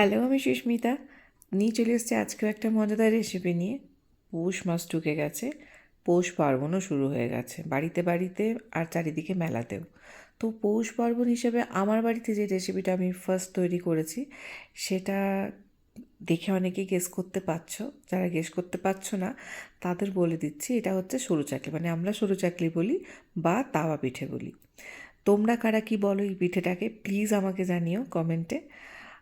Hello, আমি সুস্মিতা। নিয়ে চলে এসেছি আজকেও একটা মজাদার রেসিপি নিয়ে। পৌষ মাস ঢুকে গেছে, পৌষ পার্বণও শুরু হয়ে গেছে, বাড়িতে বাড়িতে আর চারিদিকে মেলাতেও। তো পৌষ পার্বণ হিসেবে আমার বাড়িতে যে রেসিপিটা আমি ফার্স্ট তৈরি করেছি, সেটা দেখে অনেকেই গেস করতে পারছ। যারা গেস করতে পারছ না, তাদের বলে দিচ্ছি, এটা হচ্ছে সরু চাকলি। মানে আমরা সরু চাকলি বলি বা তাওয়া পিঠে বলি। তোমরা কারা কি বলো এই পিঠেটাকে প্লিজ আমাকে জানিও কমেন্টে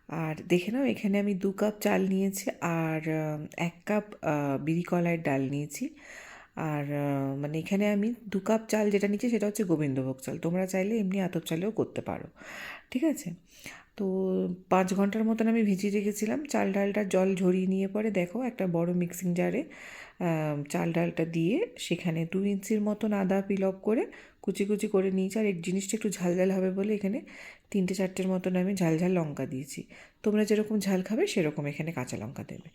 আর দেখে নাও, এখানে আমি দু কাপ চাল নিয়েছি আর এক কাপ বিড়ি কলাইয়ের ডাল নিয়েছি। আর মানে এখানে আমি দু কাপ চাল যেটা নিচ্ছি সেটা হচ্ছে গোবিন্দভোগ চাল। তোমরা চাইলে এমনি আতপ চালেও করতে পারো। ঠিক আছে? তো পাঁচ ঘণ্টার মতন আমি ভিজিয়ে রেখেছিলাম। চাল ডালটা জল ঝরিয়ে নিয়ে পরে দেখো একটা বড় মিক্সিং জারে চাল ডালটা দিয়ে সেখানে দু ইঞ্চির মতন আদা পিল অফ করে কুচি কুচি করে নিয়েছি। আর এই জিনিসটা একটু ঝাল ঝাল হবে বলে এখানে তিনটে চারটের মতন আমি ঝাল ঝাল লঙ্কা দিয়েছি। তোমরা যেরকম ঝাল খাবে সেরকম এখানে কাঁচা লঙ্কা দেবে।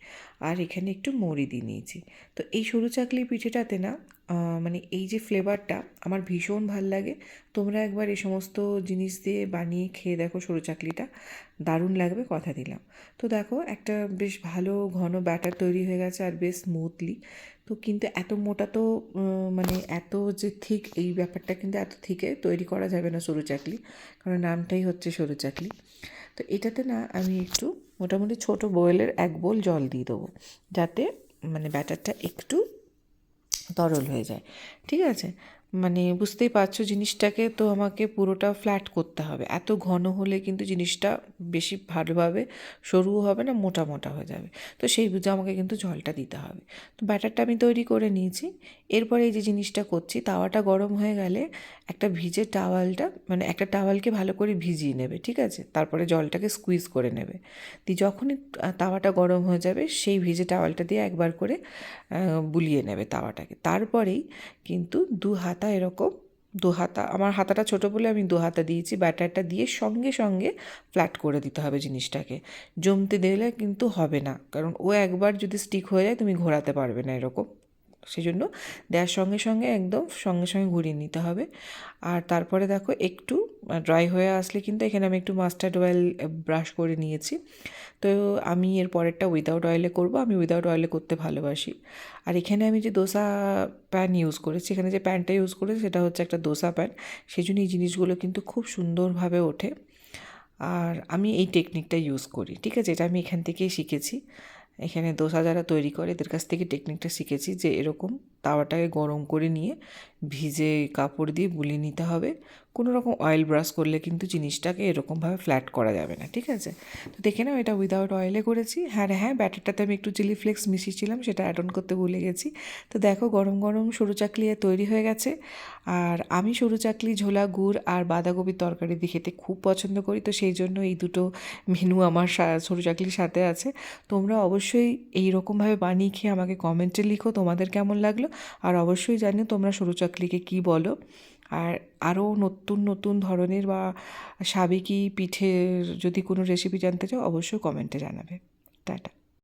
আর এখানে একটু মৌরি দিয়ে নিয়েছি। তো এই সরু চাকলি পিঠেটাতে না মানে এই যে ফ্লেভারটা আমার ভীষণ ভালো লাগে। তোমরা একবার এই সমস্ত জিনিস দিয়ে বানিয়ে খেয়ে দেখো সরু চাকলিটা দারুণ লাগবে কথা দিলাম। তো দেখো একটা বেশ ভালো ঘন ব্যাটার তৈরি হয়ে গেছে আর বেশ স্মুথলি তো কিন্তু এত মোটা তো মানে এত যে থিক এই ব্যাপারটা কিন্তু এত থিকে তৈরি করা যাবে না সরু চাকলি কারণ নামটাই হচ্ছে সরু চাকলি তো এটাতে না আমি একটু মোটামুটি ছোট বয়েলের এক বোল জল দিয়ে দেবো। যাতে মানে ব্যাটারটা একটু তরল হয়ে যায়। ঠিক আছে? মানে বুঝতেই পারছ জিনিসটাকে, তো আমাকে পুরোটা ফ্ল্যাট করতে হবে। এত ঘন হলে কিন্তু জিনিসটা বেশি ভালোভাবে সরুও হবে না, মোটা মোটা হয়ে যাবে। তো সেই বুঝে আমাকে কিন্তু জলটা দিতে হবে। তো ব্যাটারটা আমি তৈরি করে নিয়েছি। এরপরে এই যে জিনিসটা করছি, তাওয়াটা গরম হয়ে গেলে একটা ভিজে টাওয়ালটা মানে একটা টাওয়ালকে ভালো করে ভিজিয়ে নেবে, ঠিক আছে? তারপরে জলটাকে স্কুইজ করে নেবে। দিয়ে যখনই তাওয়াটা গরম হয়ে যাবে, সেই ভিজে টাওয়ালটা দিয়ে একবার করে বুলিয়ে নেবে তাওয়াটাকে। তারপরেই কিন্তু দু হাতা এরকম, দু হাতা, আমার হাতাটা ছোটো বলে আমি দু হাতা দিয়েছি, ব্যাটারটা দিয়ে সঙ্গে সঙ্গে ফ্ল্যাট করে দিতে হবে জিনিসটাকে। জমতে দিলে কিন্তু হবে না, কারণ ও একবার যদি স্টিক হয়ে যায় তুমি ঘোরাতে পারবে না এরকম। সেই জন্য দেওয়ার সঙ্গে সঙ্গে একদম সঙ্গে সঙ্গে ঘুরিয়ে নিতে হবে। আর তারপরে দেখো একটু ড্রাই হয়ে আসলে কিন্তু এখানে আমি একটু মাস্টার্ড অয়েল ব্রাশ করে নিয়েছি। তো আমি এর পরেরটা উইদাউট অয়েলে করব, আমি উইদাউট অয়েলে করতে ভালোবাসি। আর এখানে আমি যে দোসা প্যান ইউজ করেছি, এখানে যে প্যানটা ইউজ করেছি সেটা হচ্ছে একটা দোসা প্যান সেই জন্য এই জিনিসগুলো কিন্তু খুব সুন্দরভাবে ওঠে। আর আমি এই টেকনিকটা ইউজ করি, ঠিক আছে? এটা আমি এখান থেকেই শিখেছি। এখানে দোসা যারা তৈরি করে। এদের কাছ থেকে টেকনিকটা শিখেছি যে এরকম তাওয়াটাকে গরম করে নিয়ে ভিজে কাপড় দিয়ে বুলিয়ে নিতে হবে। কোনো রকম অয়েল ব্রাশ করলে কিন্তু জিনিসটাকে এরকমভাবে ফ্ল্যাট করা যাবে না, ঠিক আছে? তো দেখে নাও এটা উইদাউট অয়েলে করেছি। হ্যাঁ হ্যাঁ ব্যাটারটাতে আমি একটু চিলি ফ্লেক্স মিশিয়েছিলাম, সেটা অ্যাড অন করতে ভুলে গেছি। তো দেখো গরম গরম সরু চাকলি তৈরি হয়ে গেছে। আর আমি সরু চাকলি, ঝোলা, গুড় আর বাঁধাকপির তরকারি দিয়ে খেতে খুব পছন্দ করি, তো সেই জন্য এই দুটো মেনু আমার সরু চাকলির সাথে আছে। তোমরা অবশ্যই এই রকমভাবে বানিয়ে খেয়ে আমাকে কমেন্টে লিখো, তোমাদের কেমন লাগল? আর অবশ্যই জানিও তোমরা সরু চাকলিকে কী বলো। আর আরও নতুন নতুন ধরনের বা সাবেকি পিঠের যদি কোনো রেসিপি জানতে চাও, অবশ্যই কমেন্টে জানাবে। টাটা।